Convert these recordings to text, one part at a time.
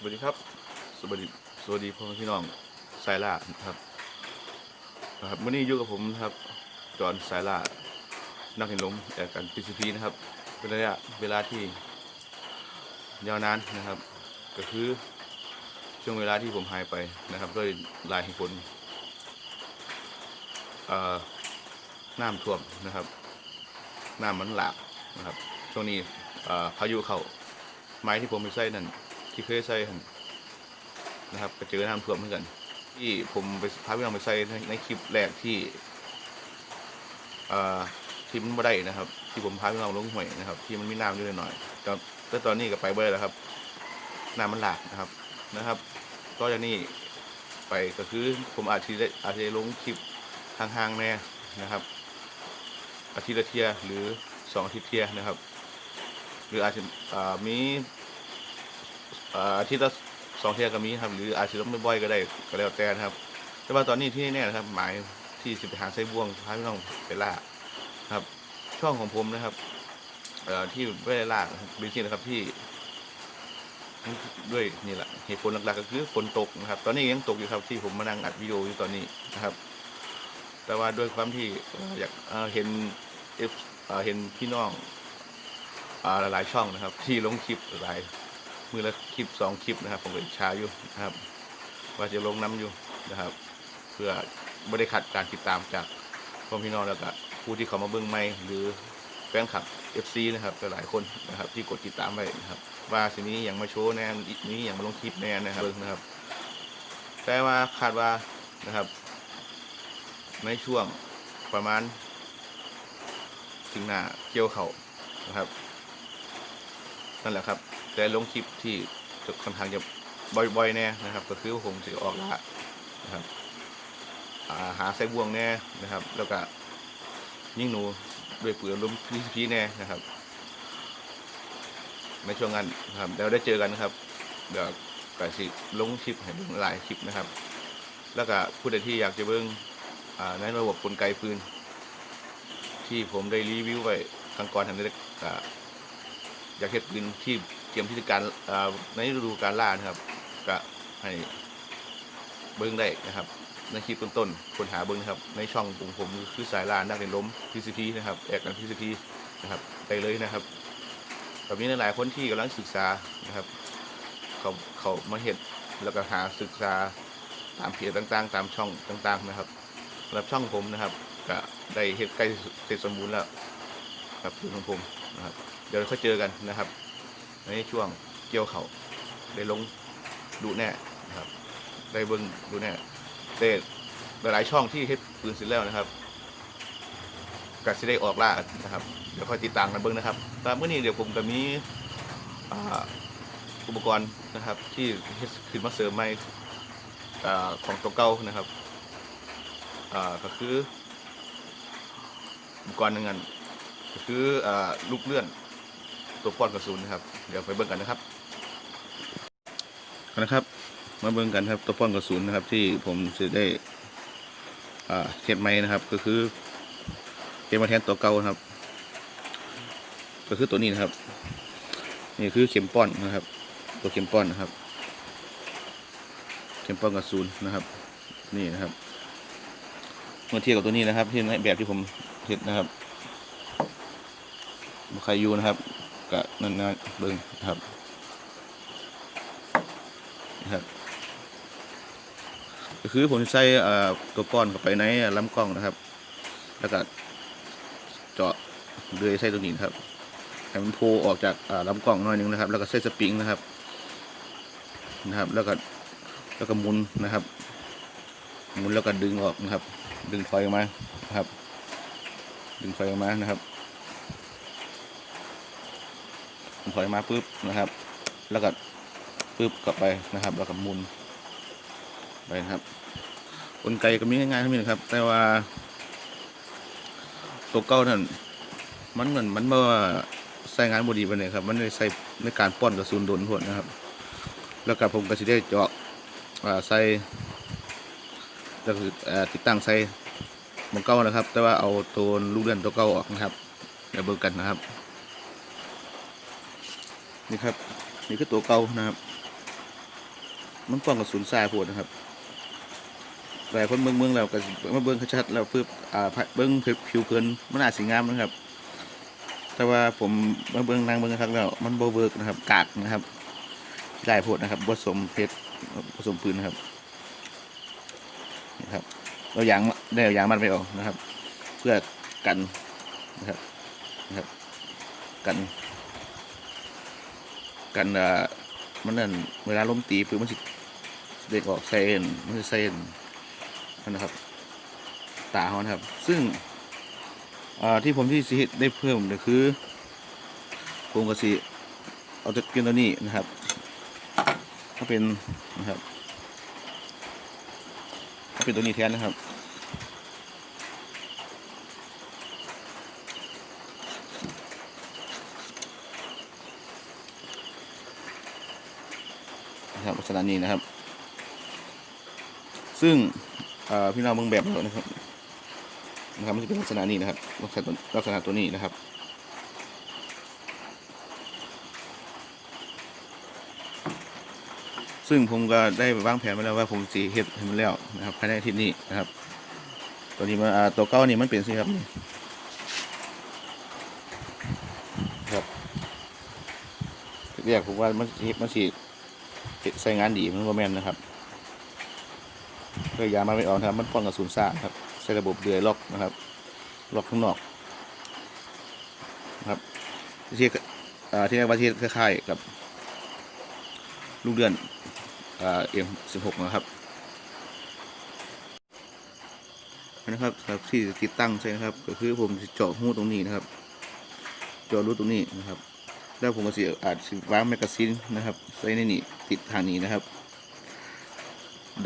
สวัสดีครับ สวัสดี สวัสดีพ่อพี่น้องสายล่าครับนะครับวันนี้อยู่กับผมครับ จอห์นสายล่า นักเห็นลมแต่กัน PCP นะครับ เป็นระยะเวลาที่ยาวนานนะครับ ก็คือช่วงเวลาที่ผมหายไปนะครับด้วยลายเหตุผลน้ำท่วมนะครับ น้ำมันหลากนะครับ ช่วงนี้พายุเข้าไม้ที่ผมไปใส่นั่น ที่เคยใส่หั่นนะครับก็เจอน้ำท่วมเหมือนกัน ที่ผมไปพาพี่น้องไปใส่ในคลิปแรกที่ที่มันไม่ได้นะครับ ที่ผมพาพี่น้องลงห้วยนะครับ ที่มันมีน้ำอยู่หน่อยแต่แต่ตอนนี้ก็ไปเบอร์แล้วครับน้ำมันหลากนะครับนะครับ ก็จากนี้ไปก็คือผมอาจจะอาจจะลงคลิปห่างๆแน่นะครับ อาทิตย์ละเทียหรือสองอาทิตย์เทียนะครับ หรืออาจจะมี อาทิตย์ละสองเทียก็มีครับ หรืออาจจะต้องไม่บ่อยก็ได้ก็แล้วแต่นะครับ แต่ว่าตอนนี้ที่แน่ๆนะครับ หมายที่สิบหาไส้บ่วงพาพี่น้องไปล่าครับ ช่องของผมนะครับเอ่อที่ไม่ได้ล่านะครับเป็นที่นะครับที่ ด้วยนี่แหละเหตุผลหลักๆก็คือฝนตกนะครับ ตอนนี้ยังตกอยู่ครับที่ผมมานั่งอัดวิดีโออยู่ตอนนี้นะครับ แต่ว่าด้วยความที่อยากเห็นเอฟเห็นพี่น้องอหลายๆช่องนะครับ ที่ลงคลิปหลาย มือละคลิปสองคลิปนะครับ ผมก็อิจฉาอยู่นะครับ ว่าจะลงน้ำอยู่นะครับ เพื่อไม่ได้ขัดการติดตามจากพ่อพี่น้องแล้วก็ผู้ที่เขามาเบิ้งไม่หรือแฟนคลับ FC นะครับหลายคนนะครับ ที่กดติดตามไว้นะครับ ว่าสิ่งนี้อย่างมาโชว์แน่นี้อย่างมาลงคลิปแน่นะครับเบิ่งนะครับ แต่ว่าคาดว่านะครับ ในช่วงประมาณถึงหน้าเกี่ยวเขานะครับนั่นแหละครับแต่ลงคลิปที่ค่อนข้างจะบ่อยๆแน่นะครับ ก็คือผมจะออกละนะครับาหาไส้บ่วงแน่นะครับ แล้วก็ยิ่งหนูด้วยเปลือกลมพีพีแน่นะครับในช่วงนั้นนะครับเดี๋ยวได้เจอกันนะครับเดี๋ยวกสิลงคลิปให้เบิ่งหลายคลิปนะครับ แล้วก็ผู้ใดที่อยากจะเบิ่งในระบบกลไกปืน ที่ผมได้รีวิวไว้ครั้งก่อนทำได้อ่าอยากเห็ดปืนที่ เตรียมที่จะการในฤดูการล่านะครับก็ให้เบิ้งได้นะครับ ในคลิปต้นๆคนหาเบิ้งนะครับ ในช่องของผมคือสายล่านักเรียนล้ม PCP นะครับแอกกัน PCP นะครับได้เลยนะครับแบบนี้หลายๆคนที่กำลังศึกษานะครับ เขาเขามาเห็ดแล้วก็หาศึกษาตามเพจต่างๆ ตามช่องต่างๆนะครับสำหรับช่องผมนะครับก็ได้เห็ดใกล้เสร็จสมบูรณ์แล้วครับคือของผมนะครับ เดี๋ยวค่อยเจอกันนะครับ ในช่วงเกี่ยวเขาได้ลงดูแน่นะครับ ได้เบิ้งดูแน่แต่หลายๆช่องที่เฮ็ดปืนเสร็จแล้วนะครับก็สิได้ออกล่านะครับ เดี๋ยวค่อยติดตามกันเบิ้งนะครับตามเมื่อนี้เดี๋ยวผมก็มีอ่าอุปกรณ์นะครับ ที่เฮ็ดขึ้นมาเสริมใหม่อ่าของตัวเก่านะครับอ่าก็คืออุปกรณ์หนึ่งอันก็คืออ่าลูกเลื่อน ตัวป้อนกระสุนนะครับ เดี๋ยวไปเบิ้งกันนะครับนะครับ มาเบิ่งกันครับตัวป้อนกระสุนนะครับ ที่ผมจะได้เฮ็ดใหม่นะครับ ก็คือเฮ็ดมาแทนตัวเก่านะครับ ก็คือตัวนี้นะครับ นี่คือเข็มป้อนนะครับ ตัวเข็มป้อนนะครับ เข็มป้อนกระสุนนะครับ นี่นะครับเมื่อเทียบกับตัวนี้นะครับ ที่ในแบบที่ผมเห็ดนะครับใครยูนะครับ ก็นั่นนะเบิ่งครับนะครับ ก็คือผมใส่ตัวป้อนเข้าไปในลำกล้องนะครับ แล้วก็เจาะเดือยใส่ตัวนี้นครับให้มันโผล่ออกจากอ่าลำกล้องหน่อยหนึงนะครับ แล้วก็ใส่สปริงนะครับนะครับ แล้วก็แล้วก็หมุนนะครับหมุนแล้วก็ดึงออกนะครับ ดึงถอยออกมานะครับดึงถอยออกมานะครับ ดึงถอยมาปุ๊บนะครับ แล้วก็ปุ๊บกลับไปนะครับ แล้วก็มุนไปนะครับกลไกก็มีง่ายๆเท่านี้นะครับ แต่ว่า ตัวเก้านั่นมันเหมือนมันเมื่อใส่งานบดีไปเลยครับ มันเลยใส่ในการป้อนกระสุนโดนพวดนะครับ แล้วก็ผมก็สิได้เจาะใส่แล้วติดตั้งใส่มองเก้านะครับ แต่ว่าเอาตัวลูกเล่นตัวเก้าออกนะครับเดี๋ยวเบิกกันนะครับ นี่ครับ นี่คือตัวเก้านะครับ มันกว้างกับศูนย์ทรายโพดนะครับหลายคนเบิ่งเบิ่งแล้วก็มาเบิ่งชัดแล้วเพื่ออ่าเบิ่งผิวเผินมันอาจสิงามนะครับ แต่ว่าผมมาเบิ่งนางเบิ่งครั้งแล้วมันโบเวิร์กนะครับ กากนะครับได้โพดนะครับผสมเพชรผสมปืนนะครับนี่ครับเรายางได้เอายางมันไปออกนะครับ เพื่อกันนะครับนะครับ กัน กันอ่ามันนั่นเวลาล้มตีปืนมันสิเด็กออกเส้นมันสิเส้นนั่นะครับ ตาเขานะครับ ซึ่งที่ผมที่สิฮ็ดได้เพิ่มก็คือ ผมก็สิเอาตัวกินตัวนี้นะครับถ้าเป็นนะครับถ้าเป็นตัวนี้แทนนะครับ นะครับลัก ษณะนี้นะครับ ซึ่งพี่น้องมืองแบบนะครับนะครับมันจะเป็นลักษณะนี้นะครับลักษณะลักษณะตัวนี้นะครับ ซึ่งผมก็ได้วางแผนไว้แล้วว่าผมสีเฮ็ดให้มันแล้วนะครับภายในอาทิตย์นี้นะครับ ตัวนี้มาตัวเก้านี่มันเป็นสิครับนี่ครับเรียกผมว่ามันสิมันสี ใส่งานดีมันโมแมนนะครับเพื่อยามันไม่ออกนะครับ มันป้องกับศูนซ่าครับใช้ระบบเดือยล็อกนะครับ ล็อกข้างนอกนะครับที่อ่าที่เรียกว่าที่คล้ายๆกับลูกเดือนเอ็มสิบหกนะครับนะครับสำหรับที่ติดตั้งใช่ไหมครับ ก็คือผมจะเจาะหูตรงนี้นะครับ เจาะรูตรงนี้นะครับ แล้วผมก็สิอาจสิวางแมกกาซีนนะครับใส่ในนี่ติดทางนี้นะครับ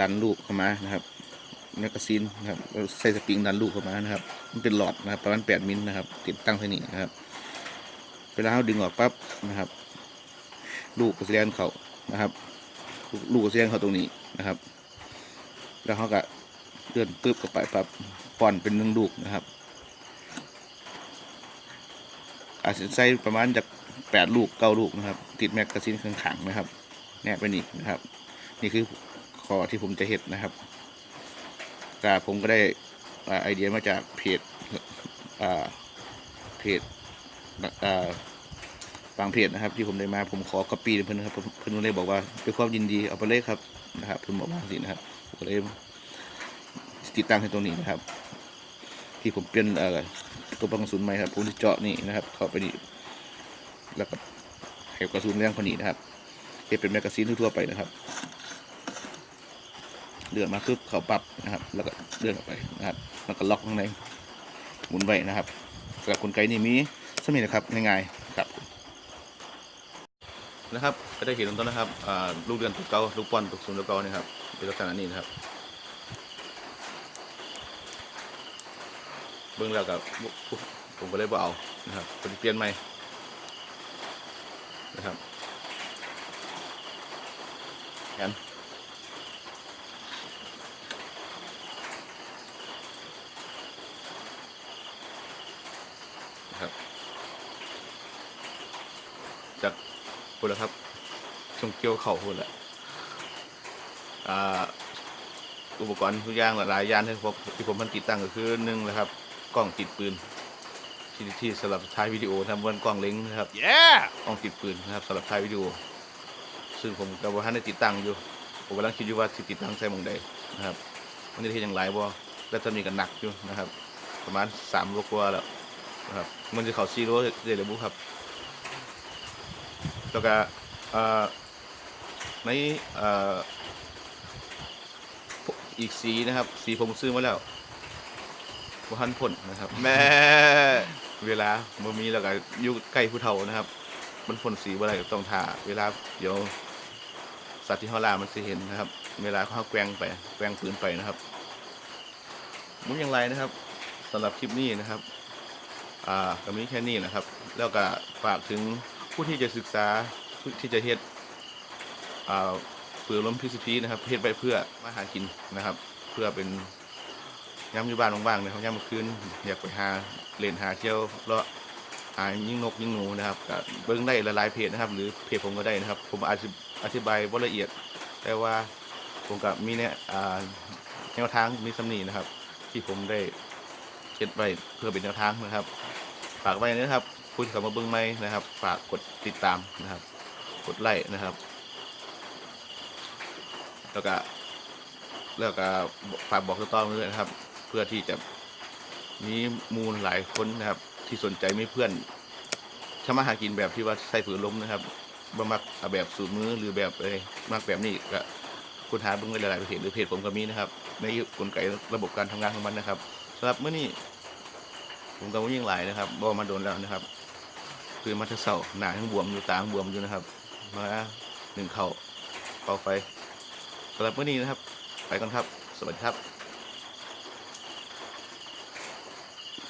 ดันลูกเข้ามานะครับแมกกาซีนนะครับใส่สปริงดันลูกเข้ามานะครับ มันเป็นหลอดนะครับประมาณ8มิลนะครับ ติดตั้งที่นี่นะครับเวลาเราดึงออกปั๊บนะครับ ลูกก็จะเลียนเขานะครับ ลูกก็จะเลียนเขาตรงนี้นะครับ แล้วเขาก็เลื่อนปึ๊บเข้าไปปั๊บป้อนเป็นหนึ่งลูกนะครับอาจจะใส่ประมาณจาก แปดลูกเก้าลูกนะครับ ติดแมกกาซีนข้างขังนะครับ แนบไปนี่นะครับ นี่คือข้อที่ผมจะเห็ดนะครับแต่ผมก็ได้อ่าไอเดียมาจากเพจอ่าเพจอ่าบางเพจนะครับ ที่ผมได้มาผมขอก๊อปปี้เพื่อนครับเพื่อนเลยบอกว่าด้วยความยินดีเอาไปเลยครับนะครับเพื่อนบอกว่าสินะครับผมก็เลยติดตั้งให้ตรงนี้นะครับ ที่ผมเปลี่ยนตัวปลั๊กระสุนใหม่ครับผมจะเจาะนี่นะครับ เข้าไปนี่ แล้วก็ให้กระสุนแรงพอนีนะครับเก็บเป็นแมกกาซีนทั่วๆไปนะครับ เลื่อนมาปุ๊บเขาปรับนะครับ แล้วก็เลื่อนออกไปนะครับแล้วก็ล็อกข้างในหมุนไว้นะครับสำหรับกลไกนี่มีสมิธนะครับง่ายๆครับนะครับก็ได้เห็นตรงต้นนะครับลูกเดือนตุกเกาลูกป้อนตุกศูนย์ตุกเกานี่ครับเป็นลักษณะนี้นะครับเบิ่งแล้วกับผมก็เลยบ่เอานะครับผมเปลี่ยนใหม่ นะครับแขนนะครับจากพูดแล้วครับชงเกี่ยวเข่าพูดแหละอ่าอุปกรณ์ทุกอย่างหลายๆอย่างที่ผมที่ผมมันติดตั้งก็คือหนึ่งนะครับ กล้องติดปืน ที่ที่สำหรับถ่ายวิดีโอทำบนกล้องเล็งนะครับ Yeah! กล้องติดปืนนะครับสำหรับถ่ายวิดีโอ ซึ่งผมกับว่าท่านได้ติดตั้งอยู่ ผมกำลังคิดอยู่ว่าสิติดตั้งใส่หมองใดนะครับมันจะเห็นอย่างไรบ่แล้วตอนนี้ก็หนักอยู่นะครับ ประมาณสามโลกว่าแล้วนะครับมันจะเข่าซีโร่เดี๋ยวบุครับแล้วก็เอ่อในเอ่ออีกสีนะครับ สีผมซื้อมาแล้วบ่ทันพ่นนะครับ แม่ เวลาบ่อมีแล้วก็อยู่ใกล้ผู้เฒ่านะครับ มันพ่นสีบ่ได้ก็ต้องทาเวลาเดี๋ยวสัตว์ที่เฮาล่ามันสิเห็นนะครับ เวลาเขาแกว่งไปแกว่งปืนไปนะครับมุมอย่างไรนะครับสำหรับคลิปนี้นะครับ อ่าก็มีแค่นี้นะครับ แล้วก็ฝากถึงผู้ที่จะศึกษาผู้ที่จะเฮ็ดอ่าปืนล้มพีซีพีนะครับเฮ็ดไปเพื่อมาหากินนะครับ เพื่อเป็น ย้ำอยู่บ้านว่างๆนะครับย้ำมาคืนอยากไปหาเล่นหาเที่ยวเลาะหายิงนกยิงหนูนะครับก็เบิ่งได้หลายเพจนะครับ หรือเพจผมก็ได้นะครับ ผมอธิบายบ่ละเอียด แต่ว่าผมกับมีเนี่ยอ่าแนวทางมีสำนีนะครับ ที่ผมได้เก็บไว้เพื่อเป็นแนวทางนะครับ ฝากไว้นะครับผู้ที่เข้ามาเบิ่งใหม่นะครับ ฝากกดติดตามนะครับ กดไลค์นะครับ แล้วก็แล้วก็ฝากบอกต่อๆด้วยนะครับ พื่อที่จะมีมูลหลายคนนะครับ ที่สนใจไมีเพื่อนทำมาหากินแบบที่ว่าใส่ผืนล้มนะครับบ่มักเอาแบบสูตรมือหรือแบบเอ้ยมักแบบนี้ก็คุณหาเบิ่งไว้หลายๆเพจหรือเพจผมก็มีนะครับ ในกลไกระบบการทำงานของมันนะครับสำหรับเมื่อนี้ผมก็ยิ่งหลายนะครับบอมาโดนแล้วนะครับ คือมาจะเศร้าหนาทั้งบวมอยู่ตาทั้งบวมอยู่นะครับ มาหนึ่งเข่าเป่าไฟสำหรับเมื่อนี้นะครับ ไปก่อนครับ สวัสดีครับ